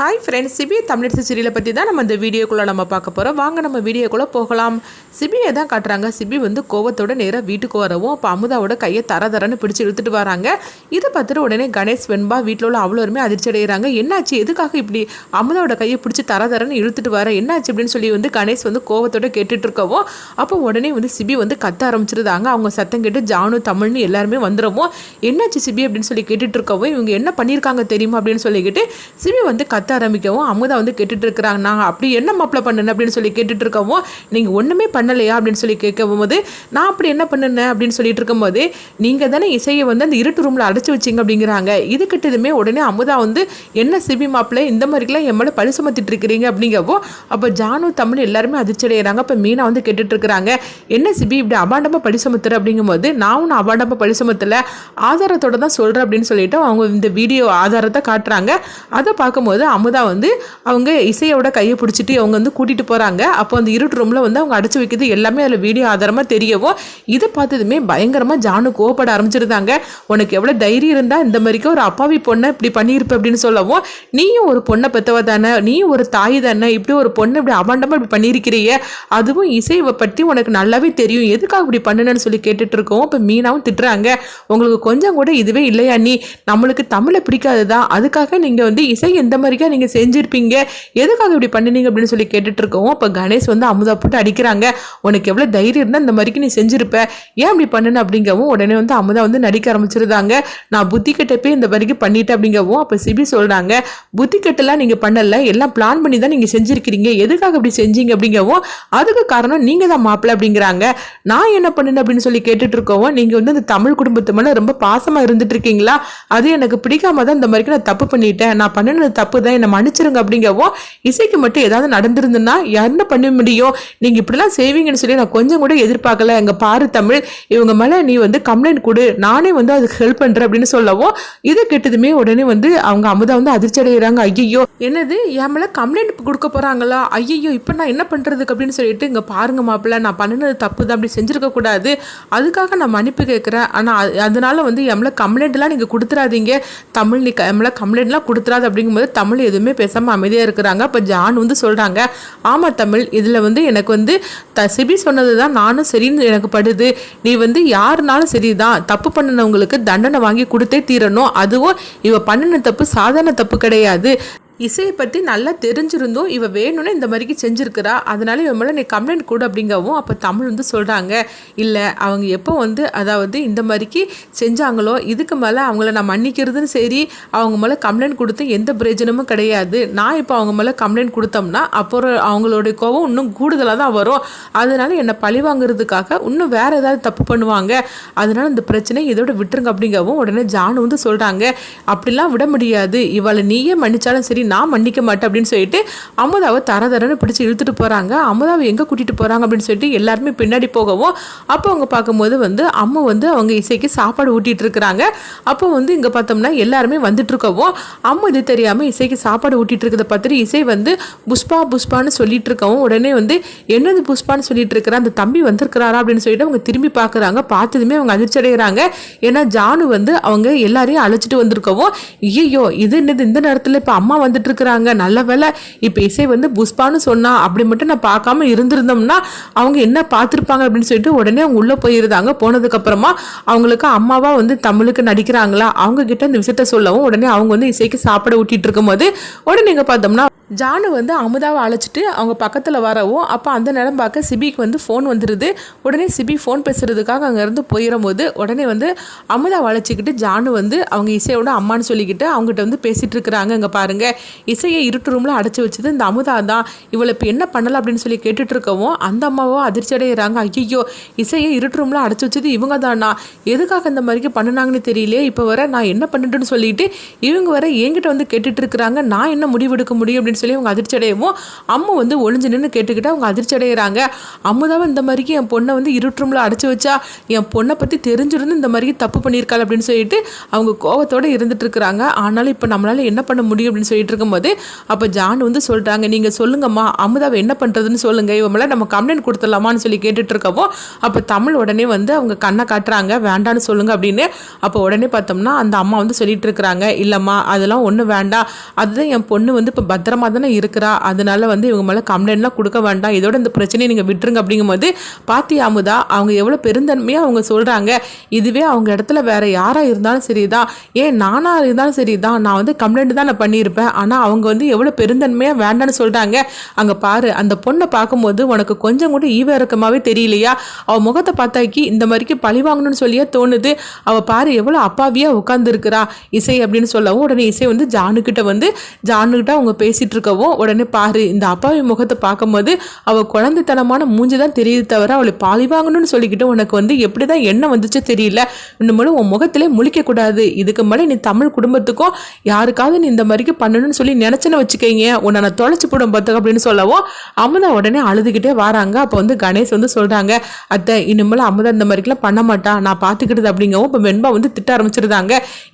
Hi friends CP Tamilarasu சீரியலை பற்றி தான் நம்ம இந்த வீடியோக்குள்ளே நம்ம பார்க்க போகிறோம் வாங்க நம்ம வீடியோக்குள்ளே போகலாம். சிபியை தான் காட்டுறாங்க. சிபி வந்து கோவத்தோட நேராக வீட்டுக்கு வரவும் அப்போ அமுதாவோட கையை தர தரன்னு பிடிச்சி இழுத்துட்டு வராங்க. இதை பார்த்துட்டு உடனே கணேஷ் வெண்பா வீட்டில் உள்ள அவ்வளோருமே அதிர்ச்சி அடைகிறாங்க என்னாச்சு? எதுக்காக இப்படி அமுதாவோட கையை பிடிச்சி தர தரன்னு இழுத்துட்டு வர? என்னாச்சு அப்படின்னு சொல்லி வந்து கணேஷ் வந்து கோவத்தோட கேட்டுட்டு இருக்கவும் அப்போ உடனே வந்து சிபி வந்து கத்த ஆரம்பிச்சிருந்தாங்க. அவங்க சத்தம் கேட்டு ஜானு தமிழ்னு எல்லாருமே வந்துடவும் என்னாச்சு சிபி அப்படின்னு சொல்லி கேட்டுட்டு இருக்கவும் இவங்க என்ன பண்ணியிருக்காங்க தெரியுமா அப்படின்னு சொல்லிக்கிட்டு சிபி வந்து கத்த ஆரம்பிக்கவும் அமுதா வந்து கேட்டுட்டு இருக்கிறாங்க நாங்கள் அப்படி என்ன மாப்பிள்ள பண்ணுனேன் அப்படின்னு சொல்லி கேட்டுட்டு இருக்கவும் நீங்கள் ஒன்றுமே பண்ணலையா அப்படின்னு சொல்லி கேட்கும் போது நான் அப்படி என்ன பண்ணினேன் அப்படின்னு சொல்லிட்டு இருக்கும்போது நீங்கள் தானே இசையை வந்து அந்த இருட்டு ரூமில் அடைச்சி வச்சிங்க அப்படிங்கிறாங்க. இது கிட்டதுமே உடனே அமுதா வந்து என்ன சிபி மாப்பிள்ளை இந்த மாதிரிலாம் என் மேலே பழி சுமத்திட்டு இருக்கிறீங்க அப்படிங்கவோ அப்போ ஜானு தமிழ் எல்லாருமே அதிர்ச்சி அடைகிறாங்க மீனா வந்து கேட்டுட்டு இருக்கிறாங்க என்ன சிபி இப்படி அபாண்டமாக பழி சுமத்துற? அப்படிங்கும்போது நான் ஒன்றும் அபாண்டமாக பழி சுமத்தல. ஆதாரத்தோட தான் சொல்கிறேன் அப்படின்னு சொல்லிட்டு அவங்க இந்த வீடியோ ஆதாரத்தை காட்டுறாங்க. அதை பார்க்கும்போது அமுதா வந்து அவங்க இசையோட கையை பிடிச்சிட்டு அவங்க வந்து கூட்டிகிட்டு போகிறாங்க அப்போ அந்த இருட்டு ரூமில் வந்து அவங்க அடைச்சி வைக்கிறது எல்லாமே அதில் வீடியோ ஆதாரமாக தெரியவும். இதை பார்த்ததுமே பயங்கரமாக ஜானு கோவப்பட ஆரம்பிச்சிருந்தாங்க. உனக்கு எவ்வளோ தைரியம் இருந்தால் இந்த மாதிரிக்கு ஒரு அப்பாவி பொண்ணை இப்படி பண்ணியிருப்ப அப்படின்னு சொல்லவும் நீயும் ஒரு பொண்ணை பெற்றவ தானே? நீயும் ஒரு தாய் தானே? இப்படி ஒரு பொண்ணை இப்படி அபாண்டமாக இப்படி பண்ணியிருக்கிறிய? அதுவும் இசையை பற்றி உனக்கு நல்லாவே தெரியும். எதுக்காக இப்படி பண்ணுனேன்னு சொல்லி கேட்டுட்டு இருக்கோம் இப்போ மீனாவும் திட்டுறாங்க. உங்களுக்கு கொஞ்சம் கூட இதுவே இல்லையா நீ? நம்மளுக்கு தமிழை பிடிக்காது தான் அதுக்காக நீங்கள் வந்து இசை எந்த மாதிரிக்கா நீங்கள் செஞ்சுருப்பீங்க. எதுக்காக இப்படி பண்ணினீங்க அப்படின்னு சொல்லி கேட்டுட்டு இருக்கோம் அப்போ கணேஷ் வந்து அமுதா போட்டு அடிக்கிறாங்க. உனக்கு எவ்வளோ தைரியம் இருந்தால் இந்த மாதிரிக்கு நீ செஞ்சிருப்ப. ஏன் அப்படி பண்ணுன அப்படிங்கவும் உடனே வந்து அமுதா வந்து நடிக்க ஆரம்பிச்சிருந்தாங்க. நான் புத்தி கெட்ட போய் இந்த மாதிரிக்கு பண்ணிட்டேன் அப்படிங்கவும் அப்போ சிபி சொல்கிறாங்க புத்தி கட்டெல்லாம் நீங்கள் பண்ணல. எல்லாம் பிளான் பண்ணி தான் நீங்கள் செஞ்சுருக்கிறீங்க. எதுக்காக இப்படி செஞ்சீங்க அப்படிங்கவும் அதுக்கு காரணம் நீங்கள் தான் மாப்பிள்ள அப்படிங்கிறாங்க. நான் என்ன பண்ணினேன் அப்படின்னு சொல்லி கேட்டுட்டு இருக்கோம் நீங்கள் வந்து அந்த தமிழ் குடும்பத்து மேலே ரொம்ப பாசமாக இருந்துட்டு இருக்கீங்களா அது எனக்கு பிடிக்காம தான் இந்த மாதிரிக்கு நான் தப்பு பண்ணிட்டேன். நான் பண்ணினது தப்பு தான். என்னை மன்னிச்சிருங்க அப்படிங்கவும் இசைக்கு மட்டும் ஏதாவது நடந்திருந்துன்னா என்ன பண்ண முடியும் நீங்கள் இப்படிலாம் செய்வீங்கன்னு சொல்லி நான் கொஞ்சம் கூட எதிர்பார்க்கல. எங்க பாரு தமிழ் இவங்க மேலே நீ வந்து கம்ப்ளைண்ட் கொடு. நானே வந்து அதுக்கு ஹெல்ப் பண்ணுறேன் அப்படின்னு சொல்லவும் இது கெட்டதுமே உடனே வந்து அவங்க அமுதா வந்து அதிர்ச்சி அடைகிறாங்க ஐயோ என்னது? என் மேலே கம்ப்ளைண்ட் கொடுக்க போகிறாங்களா ஐயோ இப்போ நான் என்ன பண்ணுறதுக்கு அப்படின்னு சொல்லிட்டு இங்கே பாருங்க மாப்பிள்ள நான் பண்ணினது தப்பு தான் அப்படி செஞ்சிருக்க கூடாது. அதுக்காக நான் மன்னிப்பு கேட்குறேன் ஆனால் அதனால வந்து என் மேலே கம்ப்ளைண்ட்லாம் நீங்கள் கொடுத்துறாதீங்க. தமிழ் நீ என் மேலே கம்ப்ளைண்ட்லாம் கொடுத்துறாது அப்படிங்கும்போது தமிழ் எதுவுமே பேசாமல் அமைதியாக இருக்கிறாங்க. அப்போ ஜான் வந்து சொல்கிறாங்க ஆமாம் தமிழ் இதில் வந்து எனக்கு வந்து த சிபி சொன்னது தான் நானும் சரின்னு எனக்கு படுது. நீ வந்து யாருனாலும் சரி தான் தப்பு பண்ணினவங்களுக்கு தண்டனை வாங்கி கொடுத்தே தீரணும். அதுவும் இவ பண்ணின தப்பு சாதாரண தப்பு கிடையாது. இசையை பற்றி நல்லா தெரிஞ்சிருந்தும் இவ வேணும்னு இந்த மாதிரிக்கு செஞ்சுருக்கிறா அதனால இவன் மேலே நீ கம்ப்ளைண்ட் கொடு அப்படிங்கவும் அப்போ தமிழ் வந்து சொல்கிறாங்க இல்லை அவங்க எப்போ வந்து அதாவது இந்த மாதிரிக்கு செஞ்சாங்களோ இதுக்கு மேலே அவங்கள நான் மன்னிக்கிறதுன்னு சரி அவங்க மேலே கம்ப்ளைண்ட் கொடுத்து எந்த பிரயோஜனமும் கிடையாது. நான் இப்போ அவங்க மேலே கம்ப்ளைண்ட் கொடுத்தோம்னா அப்புறம் அவங்களுடைய கோவம் இன்னும் கூடுதலாக தான் வரும். அதனால என்னை பழி வாங்குறதுக்காக இன்னும் வேறு ஏதாவது தப்பு பண்ணுவாங்க. அதனால இந்த பிரச்சனை இதோட விட்டுருங்க அப்படிங்கவும் உடனே ஜானு வந்து சொல்கிறாங்க அப்படிலாம் விட முடியாது. இவளை நீயே மன்னிச்சாலும் சரி நான் மன்னிக்க மாட்டேன் அப்படின்னு சொல்லிட்டு அமுதாவை தர தரன்னு பிடிச்சி இழுத்துட்டு போகிறாங்க அமுதாவை எங்கே கூட்டிகிட்டு போகிறாங்க அப்படின்னு சொல்லிட்டு எல்லாருமே பின்னாடி போகவும் அப்போ அவங்க பார்க்கும்போது வந்து அம்மா வந்து அவங்க இசைக்கு சாப்பாடு ஊட்டிகிட்டு இருக்கிறாங்க. அப்போ வந்து இங்கே பார்த்தோம்னா எல்லாருமே வந்துட்டு இருக்கவும் அம்மா இது தெரியாமல் இசைக்கு சாப்பாடு ஊட்டிகிட்டு இருக்கிறத பார்த்துட்டு இசை வந்து புஷ்பா புஷ்பான்னு சொல்லிட்டு இருக்கவும் உடனே வந்து என்னது புஷ்பான்னு சொல்லிட்டு இருக்கிற அந்த தம்பி வந்திருக்கிறாரா அப்படின்னு சொல்லிட்டு அவங்க திரும்பி பார்க்குறாங்க. பார்த்ததுமே அவங்க அதிர்ச்சி அடைகிறாங்க. ஏன்னா ஜானு வந்து அவங்க எல்லாரையும் அழைச்சிட்டு வந்திருக்கவும் ஐயோ இது என்னது இந்த நேரத்தில் இப்போ அம்மா வந்து இருக்கிறாங்க நல்ல வேலை இப்போ இசை வந்து புஷ்பான்னு சொன்னா அப்படி மட்டும் நான் பார்க்காம இருந்திருந்தோம்னா அவங்க என்ன பார்த்துருப்பாங்க அப்படின்னு சொல்லிட்டு உடனே அவங்க உள்ளே போயிருந்தாங்க. போனதுக்கப்புறமா அவங்களுக்கு அம்மாவா வந்து தமிழுக்கு நடிக்கிறாங்களா? அவங்க கிட்ட இந்த விஷயத்த சொல்லவும் உடனே அவங்க வந்து இசைக்கு சாப்பிட ஊட்டிட்டு இருக்கும்போது உடனே இங்கே பார்த்தோம்னா ஜானு வந்து அமுதாவை அழைச்சிட்டு அவங்க பக்கத்தில் வரவும் அப்போ அந்த நேரம் பார்க்க சிபிக்கு வந்து ஃபோன் வந்துடுது உடனே சிபி ஃபோன் பேசுகிறதுக்காக அங்கேருந்து போயிடும்போது உடனே வந்து அமுதாவை அழைச்சிக்கிட்டு ஜானு வந்து அவங்க இசையோட அம்மான்னு சொல்லிக்கிட்டு அவங்ககிட்ட வந்து பேசிகிட்டு இருக்கிறாங்க இங்கே பாருங்கள் இசையை இருட்டு ரூமில் அடைச்சி வச்சது இந்த அமுதா தான். இவளை இப்போ என்ன பண்ணலாம் அப்படின்னு சொல்லி கேட்டுட்டு இருக்கவும் அந்த அம்மாவோ அதிர்ச்சி அடைகிறாங்க ஐயோ இசையை இருட்டு ரூமில் அடைச்சி வச்சது இவங்க தானா? எதுக்காக இந்த மாதிரிக்கு பண்ணினாங்கன்னு தெரியலையே. இப்போ வர நான் என்ன பண்ணிட்டுன்னு சொல்லிட்டு இவங்க வர என்கிட்ட வந்து கேட்டுட்டு இருக்கிறாங்க. நான் என்ன முடிவெடுக்க முடியும் அப்படின்னு சொல்லி அவங்க அதிர்ச்சி அடையவும் அம்மா வந்து ஒளிஞ்சு நின்று கேட்டுக்கிட்டு அவங்க அதிர்ச்சி அடைகிறாங்க அம்முதாவை இந்த மாதிரிக்கு என் பொண்ணை வந்து இருட்டு ரூமில் அடைச்சி வச்சா என் பொண்ணை பற்றி தெரிஞ்சிருந்து இந்த மாதிரி தப்பு பண்ணியிருக்காள் அப்படின்னு சொல்லிட்டு அவங்க கோவத்தோடு இருந்துட்டு இருக்கிறாங்க. ஆனாலும் இப்போ நம்மளால என்ன பண்ண முடியும் அப்படின்னு சொல்லிட்டு பேசிகிட்டு இருக்கும்போது அப்போ ஜான் வந்து சொல்கிறாங்க நீங்கள் சொல்லுங்கம்மா அமுதாவை என்ன பண்ணுறதுன்னு சொல்லுங்கள் இவன் மேலே நம்ம கம்ப்ளைண்ட் கொடுத்துடலாமான்னு சொல்லி கேட்டுட்டு இருக்கவோ அப்போ தமிழ் உடனே வந்து அவங்க கண்ணை காட்டுறாங்க வேண்டான்னு சொல்லுங்கள் அப்படின்னு. அப்போ உடனே பார்த்தோம்னா அந்த அம்மா வந்து சொல்லிட்டு இருக்கிறாங்க இல்லைம்மா அதெல்லாம் ஒன்றும் வேண்டாம். அதுதான் என் பொண்ணு வந்து இப்போ பத்திரமா தானே இருக்கிறா. அதனால வந்து இவங்க மேலே கம்ப்ளைண்ட்லாம் கொடுக்க வேண்டாம். இதோட இந்த பிரச்சனையை நீங்கள் விட்டுருங்க அப்படிங்கும்போது பாத்தி அமுதா அவங்க எவ்வளோ பெருந்தன்மையாக அவங்க சொல்கிறாங்க இதுவே அவங்க இடத்துல வேற யாராக இருந்தாலும் சரிதான். ஏன் நானாக இருந்தாலும் சரிதான். நான் வந்து கம்ப்ளைண்ட் தான் நான் பண்ணியிருப்பேன். ஆனால் அவங்க வந்து எவ்வளோ பெருந்தன்மையாக வேண்டான்னு சொல்கிறாங்க அங்கே பாரு அந்த பொண்ணை பார்க்கும்போது உனக்கு கொஞ்சம் கூட ஈவ இறக்கமாகவே தெரியலையா? அவள் முகத்தை பார்த்தாக்கி இந்த மாதிரிக்கு பழி வாங்கணும்னு சொல்லியே தோணுது. அவள் பாரு எவ்வளோ அப்பாவியாக உட்காந்துருக்கிறா இசை அப்படின்னு சொல்லவும் உடனே இசை வந்து ஜானுக்கிட்ட வந்து ஜானுக்கிட்ட அவங்க பேசிகிட்டு இருக்கவும் உடனே பாரு இந்த அப்பாவி முகத்தை பார்க்கும்போது அவள் குழந்தைத்தனமான மூஞ்சி தான் தெரியுது தவிர அவளை பழி வாங்கணும்னு சொல்லிக்கிட்டு உனக்கு வந்து எப்படி தான் என்ன வந்துச்சோ தெரியல. இன்னும் உன் முகத்திலே முழிக்கக்கூடாது. இதுக்கு மேலே நீ தமிழ் குடும்பத்துக்கும் யாருக்காவது நீ இந்த மாதிரிக்கு பண்ணணும்னு சொல்லி நினச்சேன்னு வச்சுக்கோங்க. உன்னை நான் தொலைச்சி போடும் பார்த்துக்க அப்படின்னு சொல்லவும் அமுதா உடனே அழுதுகிட்டே வராங்க. அப்போ வந்து கணேஷ் வந்து சொல்கிறாங்க அத்தை இனிமேல் அமுதா இந்த மாதிரிக்கெல்லாம் பண்ண மாட்டான் நான் பார்த்துக்கிட்டது அப்படிங்கவும் இப்போ வெண்பா வந்து திட்ட ஆரம்பிச்சிருந்தாங்க.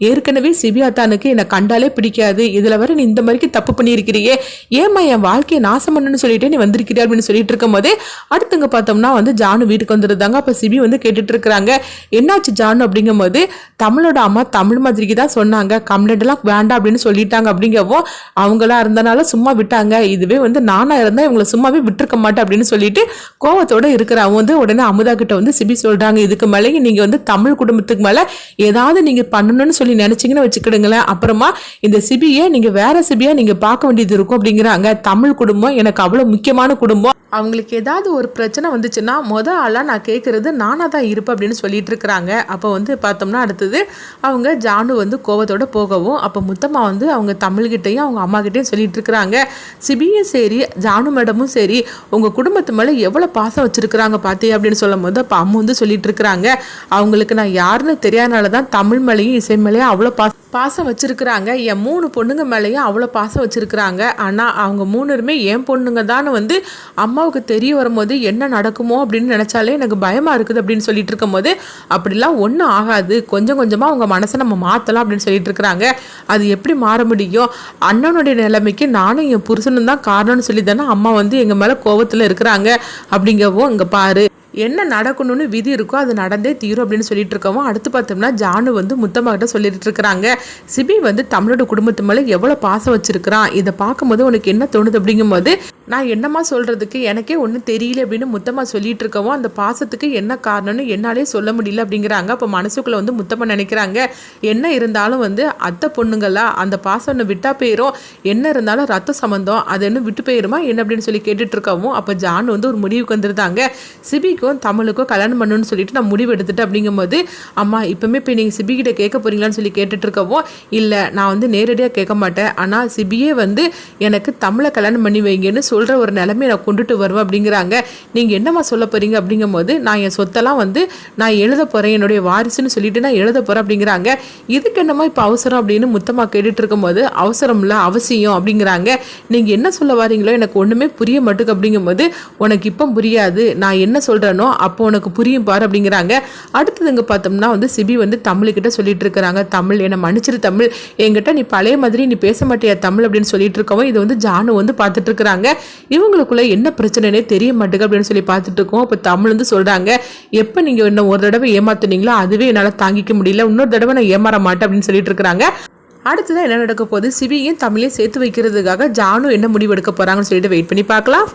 ஏற்கனவே சிபியாத்தானுக்கு என்னை கண்டாலே பிடிக்காது. இதில் வர நீ இந்த மாதிரிக்கு தப்பு பண்ணியிருக்கிறியே. ஏம்மா என் வாழ்க்கையை நாசம் பண்ணுன்னு சொல்லிட்டு நீ வந்திருக்கிறே அப்படின்னு சொல்லிட்டு இருக்கும் போதே அடுத்தவங்க பார்த்தோம்னா வந்து ஜானு வீட்டுக்கு வந்துருந்தாங்க. அப்போ சிபி வந்து கேட்டுட்டு இருக்கிறாங்க என்னாச்சு ஜானு? அப்படிங்கும்போது தமிழோட அம்மா தமிழ் மாதிரிக்கு தான் சொன்னாங்க. கம்ப்ளைண்ட்லாம் வேண்டாம் அப்படின்னு சொல்லிட்டாங்க. அப்படிங்கவும் அவங்களா இருந்தனால சும்மா விட்டாங்க. இதுவே வந்து நானா இருந்தா இவங்களை சும்மாவே விட்டுருக்க மாட்டேன் அப்படின்னு சொல்லிட்டு கோவத்தோட இருக்கிறவங்க வந்து உடனே அமுதா கிட்ட வந்து சிபி சொல்றாங்க. இதுக்கு மேலே நீங்க வந்து தமிழ் குடும்பத்துக்கு மேல ஏதாவது நீங்க பண்ணணும்னு சொல்லி நினைச்சீங்கன்னு வச்சுக்கிடுங்களேன். அப்புறமா இந்த சிபியை நீங்க வேற சிபியா நீங்க பார்க்க வேண்டியது இருக்கும் அப்படிங்கிறாங்க. தமிழ் குடும்பம் எனக்கு அவ்வளவு முக்கியமான குடும்பம். அவங்களுக்கு ஏதாவது ஒரு பிரச்சனை வந்துச்சுன்னா மொத ஆளாக நான் கேட்குறது நானாக தான் இருப்பேன் அப்படின்னு சொல்லிட்டு இருக்கிறாங்க. அப்போ வந்து பார்த்தோம்னா அடுத்தது அவங்க ஜானு வந்து கோவத்தோட போகவும் அப்போ முத்தம்மா வந்து அவங்க தமிழ்கிட்டையும் அவங்க அம்மாக்கிட்டேயும் சொல்லிட்டு இருக்கிறாங்க. சிபியும் சரி ஜானு மேடமும் சரி உங்கள் குடும்பத்து மேலே எவ்வளோ பாசம் வச்சுருக்குறாங்க பார்த்தே அப்படின்னு சொல்லும் போது அப்போ அம்மா வந்து சொல்லிட்டு இருக்கிறாங்க. அவங்களுக்கு நான் யாருன்னு தெரியாதனால தான் தமிழ் மேலேயும் இசை மேலேயும் அவ்வளோ பாசம் பாசம் வச்சுருக்குறாங்க. என் மூணு பொண்ணுங்க மேலேயும் அவ்வளோ பாசம் வச்சுருக்குறாங்க. ஆனால் அவங்க மூணுருமே என் பொண்ணுங்க தான் வந்து அம்மாவுக்கு தெரிய வரும்போது என்ன நடக்குமோ அப்படின்னு நினச்சாலே எனக்கு பயமாக இருக்குது அப்படின்னு சொல்லிட்டு இருக்கும்போது அப்படிலாம் ஒன்றும் ஆகாது. கொஞ்சம் கொஞ்சமாக அவங்க மனசை நம்ம மாற்றலாம் அப்படின்னு சொல்லிட்டு இருக்கிறாங்க. அது எப்படி மாற முடியும்? அண்ணனுடைய நிலைமைக்கு நானும் என் புருஷனும் தான் காரணம்னு சொல்லி தானே அம்மா வந்து எங்கள் மேலே கோவத்தில் இருக்கிறாங்க. அப்படிங்கவும் இங்கே பாரு. என்ன நடக்கணும்னு விதி இருக்கோ அது நடந்தே தீரும் அப்படின்னு சொல்லிட்டு இருக்கவும் அடுத்து பார்த்தோம்னா ஜானு வந்து முத்தமாக சொல்லிட்டு இருக்கிறாங்க சிபி வந்து தமிழோட குடும்பத்து மேலே எவ்வளோ பாசம் வச்சிருக்கிறான்? இதை பார்க்கும்போது உனக்கு என்ன தோணுது அப்படிங்கும்போது நான் என்னம்மா சொல்கிறதுக்கு எனக்கே ஒன்றும் தெரியல அப்படின்னு முத்தமாக சொல்லிட்டு இருக்கவும் அந்த பாசத்துக்கு என்ன காரணம்னு என்னாலே சொல்ல முடியல அப்படிங்கிறாங்க. அப்போ மனசுக்குள்ளே வந்து முத்தமாக நினைக்கிறாங்க என்ன இருந்தாலும் வந்து அத்தை பொண்ணுங்களா அந்த பாசம் ஒன்று விட்டால் போயிடும் என்ன இருந்தாலும் ரத்த சம்மந்தம் அது என்ன விட்டு போயிருமா? என்ன அப்படின்னு சொல்லி கேட்டுட்டு இருக்கவும் அப்போ ஜான் வந்து ஒரு முடிவுக்கு வந்துருந்தாங்க. சிபிக்கும் தமிழுக்கும் கல்யாணம் பண்ணணும்னு சொல்லிட்டு நான் முடிவு எடுத்துட்டேன் அப்படிங்கும்போது அம்மா இப்போமே இப்போ நீங்கள் சிபிகிட்ட கேட்க போறீங்களான்னு சொல்லி கேட்டுட்டு இருக்கவும் இல்லை நான் வந்து நேரடியாக கேட்க மாட்டேன். ஆனால் சிபியே வந்து எனக்கு தமிழை கல்யாணம் பண்ணி வைங்கன்னு சொல்கிற ஒரு நிலைமையை நான் கொண்டுட்டு வருவேன் அப்படிங்கிறாங்க. நீங்கள் என்னம்மா சொல்ல போகிறீங்க அப்படிங்கும்போது நான் என் சொத்தெல்லாம் வந்து நான் எழுத போகிறேன் என்னுடைய வாரிசுன்னு சொல்லிட்டு நான் எழுத போகிறேன் அப்படிங்கிறாங்க. இதுக்கு என்னம்மா இப்போ அவசரம் அப்படின்னு முத்தமாக கேட்டுட்டு இருக்கும்போது அவசரம் இல்லை அவசியம் அப்படிங்கிறாங்க. நீங்கள் என்ன சொல்ல வரீங்களோ எனக்கு ஒன்றுமே புரிய மாட்டுக்கு அப்படிங்கும்போது உனக்கு இப்போ புரியாது நான் என்ன சொல்கிறேனோ அப்போ உனக்கு புரியும் பாரு அப்படிங்கிறாங்க. அடுத்ததுங்க பார்த்தோம்னா வந்து சிபி வந்து தமிழ்கிட்ட சொல்லிட்டு இருக்கிறாங்க. தமிழ் என்னை மன்னிச்சிரு தமிழ். என்கிட்ட நீ பழைய மாதிரி நீ பேச மாட்டியா தமிழ் அப்படின்னு சொல்லிட்டு இருக்கவும் இது வந்து ஜானு வந்து பார்த்துட்டு இருக்கிறாங்க. இவங்களுக்குள்ள என்ன பிரச்சனைனே தெரிய மாட்டேங்க அப்படின்னு சொல்லி பார்த்துட்டு இருக்கோம். இப்போ தமிழ் வந்து சொல்கிறாங்க எப்போ நீங்கள் இன்னும் ஒரு தடவை ஏமாத்துனீங்களோ அதுவே என்னால் தாங்கிக்க முடியல. இன்னொரு தடவை நான் ஏமாற மாட்டேன் அப்படின்னு சொல்லிட்டு இருக்கிறாங்க. அடுத்ததான் என்ன நடக்க போகுது? சிவியும் தமிழையும் சேர்த்து வைக்கிறதுக்காக ஜானு என்ன முடிவு எடுக்க போகிறாங்கன்னு சொல்லிட்டு வெயிட் பண்ணி பார்க்கலாம்.